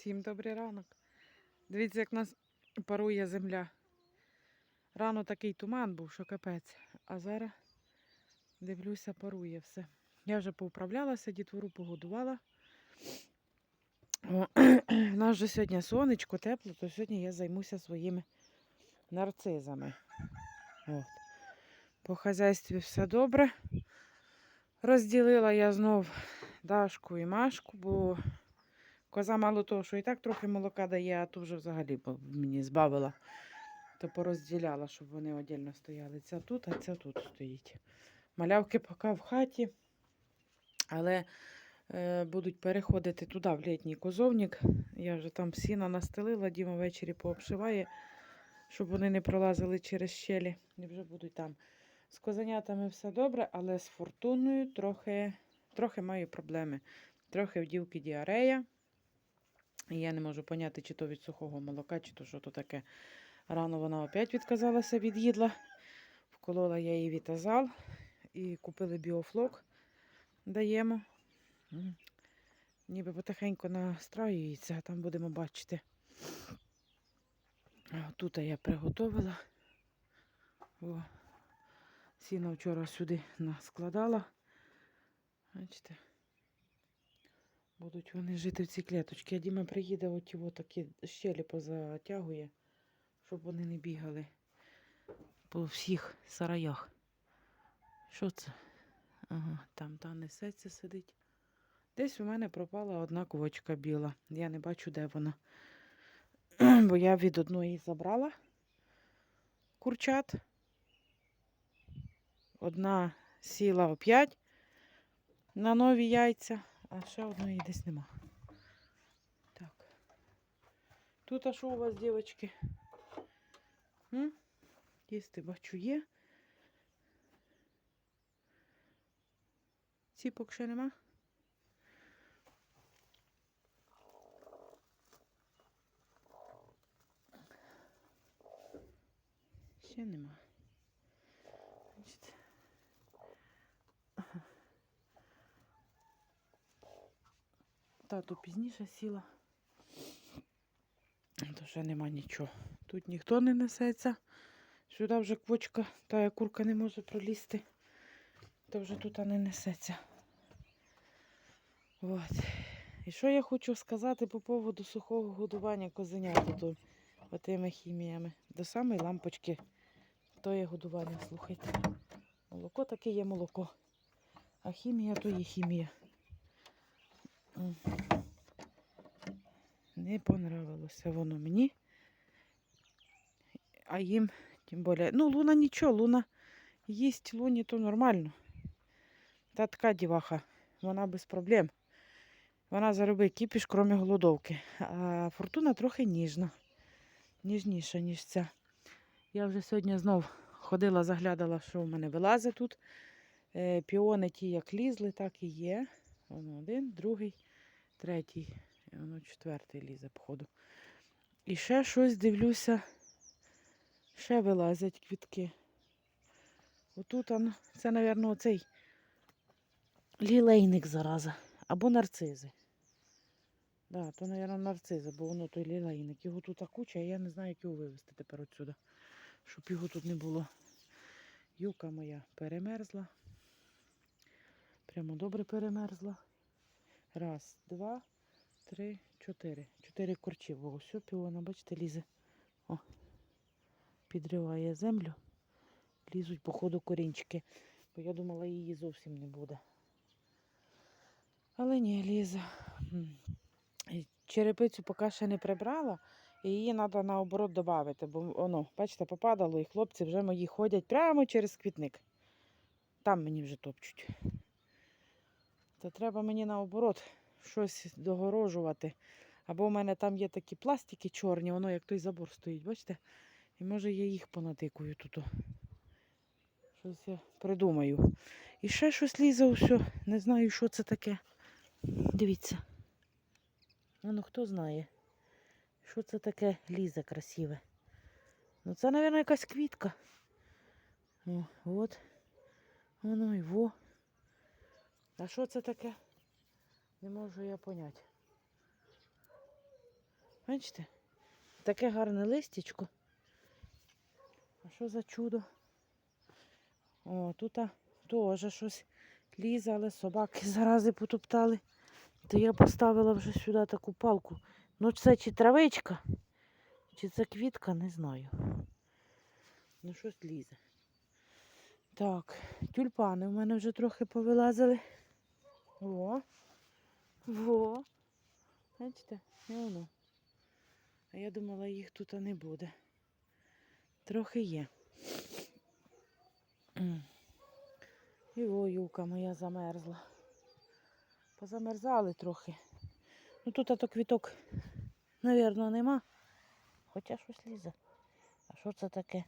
Всім добрий ранок. Дивіться, як нас парує земля. Рано такий туман був, що капець. А зараз дивлюся, парує все. Я вже поуправлялася, дітвору погодувала. У нас вже сьогодні сонечко, тепло, то сьогодні я займуся своїми нарцизами. От. По хазяйстві все добре. Розділила я знов Дашку і Машку, бо коза мало того, що і так трохи молока дає, а то вже взагалі мені збавила. То порозділяла, щоб вони віддільно стояли. Ця тут, а ця тут стоїть. Малявки поки в хаті, але е, будуть переходити туди, в літній козовник. Я вже там сіна настелила, Діма ввечері пообшиває, щоб вони не пролазили через щелі. І вже будуть там. З козенятами все добре, але з фортуною трохи, трохи маю проблеми. Трохи в дівки діарея. Я не можу поняти, чи то від сухого молока, чи то що то таке. Рано вона опять відказалася від їдла. Вколола я їй вітазал і купили біофлок. Даємо. Ніби потихеньку настраюється, а там будемо бачити. Тут я приготовила. О. Сіно вчора сюди наскладала. Бачите? Будуть вони жити в цій клеточці. А Діма приїде, от його такі щелі позатягує, щоб вони не бігали по всіх сараях. Що це? Ага, там та несеться сидить. Десь у мене пропала одна квочка біла. Я не бачу, де вона. Бо я від одної забрала курчат. Одна сіла оп'ять на нові яйця, а ще одної десь нема. Так. Тут а що у вас, дівчатки? Їсти бачу є. Ціпок ще нема. Ще нема. Тату пізніше сіла. То ще нема нічого. Тут ніхто не несеться. Сюди вже квочка, та як курка не може пролізти, то вже тут не несеться. От. І що я хочу сказати по поводу сухого годування козенят тут отими хіміями. До самої лампочки то є годування, слухайте. Молоко таке є молоко. А хімія то є хімія. Не понравилося воно мені. А їм, тим більше, ну, луна нічого, луна їсть луні, то нормально. Та така діваха, вона без проблем. Вона заробить кіпіш, крім голодовки. А фортуна трохи ніжна. Ніжніша, ніж ця. Я вже сьогодні знов ходила, заглядала, що в мене вилазить тут. Е, піони ті, як лізли, так і є. Воно один, другий, третій. Воно четвертий лізе, походу. І ще щось дивлюся. Ще вилазять квітки. Отут, он, це, мабуть, оцей лілейник зараза. Або нарцизи. Да, то, мабуть, нарцизи, бо воно той лілейник. Його тут куча, а я не знаю, як його вивезти тепер отсюди, щоб його тут не було. Юка моя перемерзла. Прямо добре перемерзла. Раз, два, три, чотири. Чотири корчі. О, все, піона, бачите, лізе. О, підриває землю. Лізуть, походу, корінчики. Бо я думала, її зовсім не буде. Але ні, лізе. Черепицю поки ще не прибрала, і її треба наоборот додати, бо воно, бачите, попадало, і хлопці вже мої ходять прямо через квітник. Там мені вже топчуть. То треба мені наоборот щось догорожувати. Або в мене там є такі пластики чорні, воно як той забор стоїть, бачите? І може я їх понатикую тут. Щось я придумаю. І ще щось лізе усе. Не знаю, що це таке. Дивіться. Ну, хто знає, що це таке лізе красиве. Ну, це, мабуть, якась квітка. О, от. Воно і во. А що це таке? Не можу я поняти. Бачите? Таке гарне листячко. А що за чудо? О, тут теж щось лізе, але собаки зарази потоптали. То я поставила вже сюди таку палку. Ну це чи травичка, чи це квітка, не знаю. Ну щось лізе. Так, тюльпани в мене вже трохи повилазили. Во. Во. Бачите? І воно. А я думала, їх тут не буде. Трохи є. І о, юка моя замерзла. Позамерзали трохи. Ну тут ато квіток, навірно, нема. Хоча щось лізе. А що це таке?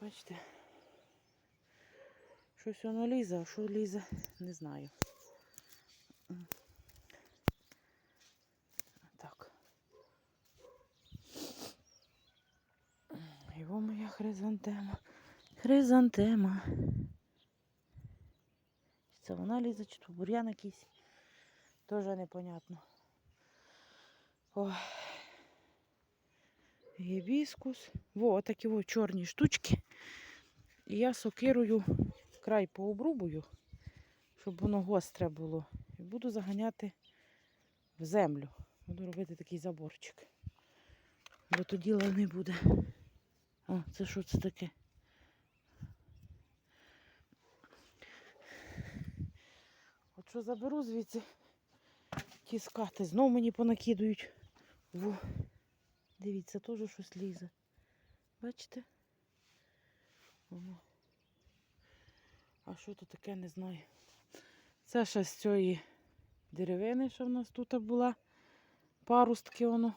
Бачите? Щось воно лізе, а що лізе, не знаю. Так. Його моя хризантема. Хризантема. Це вона лізе, чи то бур'ян якийсь. Тоже непонятно. Ой. Гібіскус. Во, такі во чорні штучки. І я сокирою край пообрубую, щоб воно гостре було. І буду заганяти в землю. Буду робити такий заборчик. Бо то діла не буде. О, це що це таке? От що заберу звідси ті скати, знов мені понакидують. Во. Дивіться, теж щось лізе. Бачите? Воно. А що то таке, не знаю. Це ще з цієї деревини, що в нас тут була. Парустки воно.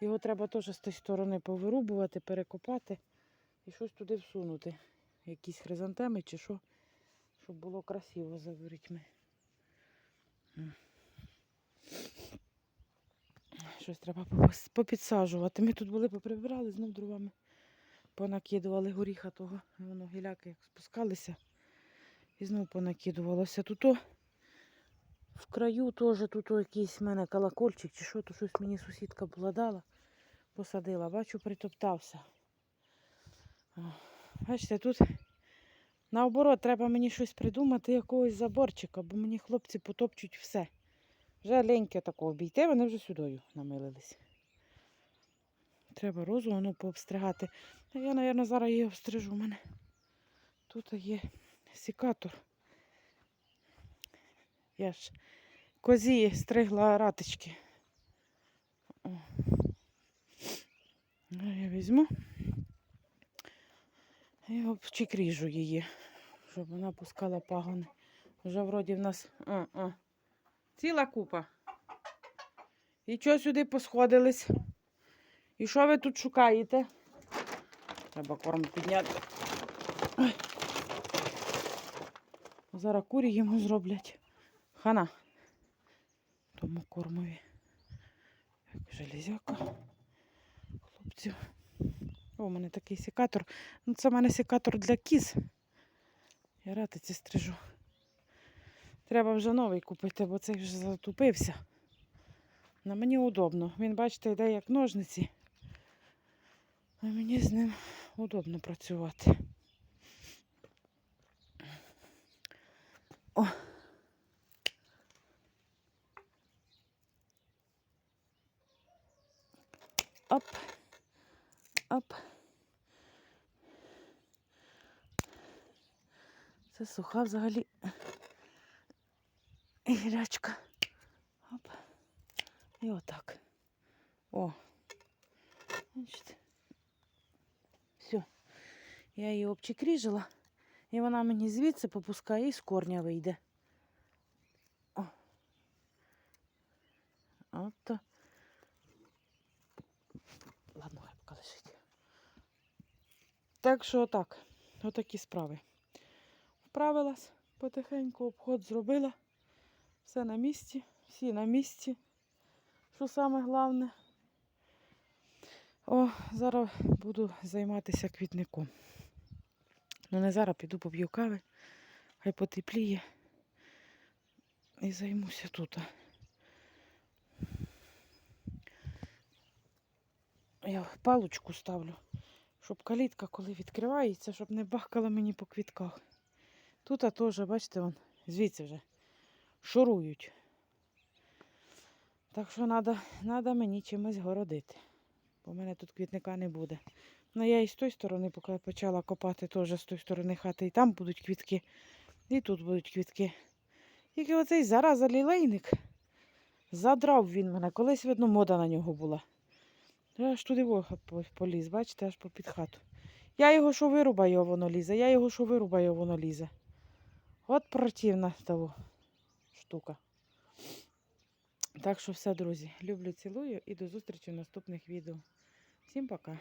Його треба теж з тієї сторони повирубувати, перекопати і щось туди всунути. Якісь хризантеми чи що, щоб було красиво за ворітьми. Щось треба попідсаджувати. Ми тут були, поприбирали, знов дровами понакидували горіха того. Воно гіляки як спускалися і знов понакидувалося. Тут о, в краю теж тут о якийсь в мене колокольчик чи що, то щось мені сусідка була дала, посадила. Бачу, притоптався. О, Бачите, тут наоборот треба мені щось придумати, якогось заборчика, бо мені хлопці потопчуть все. Вже леньке такого обійти, вони вже сюдою намилились. Треба розу воно пообстригати. Я, мабуть, зараз її обстрижу. У мене тут є сікатор. Я ж козі стригла ратички. О. Ну, Я візьму і обчикріжу її, щоб вона пускала пагони. Вже вроді в нас о, о, ціла купа. І чого сюди посходились? І що ви тут шукаєте? Треба корм підняти. Ой. Зараз курі йому зроблять. Хана. Тому кормові. Як железяка. Хлопців. О, у мене такий секатор. Ну, це в мене секатор для кіз. Я ратиці стрижу. Треба вже новий купити, бо цей вже затупився. На мені удобно. Він, бачите, йде як ножниці. А мені з ним удобно працювати. О. Оп. Оп. Це суха взагалі гірячка. Оп. І отак. О. Бачите? Я її обчикріжила, і вона мені звідси попускає і з корня вийде. О. Ото. Ладно, хай поки лежить. Так що отак. Отакі справи. Вправилась потихеньку, обход зробила. Все на місці, всі на місці. Що саме головне. О, зараз буду займатися квітником. Ну не зараз піду поб'ю кави, хай потепліє і займуся тут. Я палочку ставлю, щоб калітка, коли відкривається, щоб не бахкала мені по квітках. Тут теж, бачите, вон, звідси вже шурують. Так що треба мені чимось городити, бо в мене тут квітника не буде. Ну я і з тої сторони, поки почала копати, теж з тої сторони хати, і там будуть квітки, і тут будуть квітки. Тільки оцей зараза лілейник задрав він мене. Колись, видно, мода на нього була. Я аж туди поліз, бачите, аж попід хату. Я його що вирубаю, воно лізе, я його що вирубаю, воно лізе. От противна того штука. Так що все, друзі. Люблю, цілую і до зустрічі в наступних відео. Всім пока.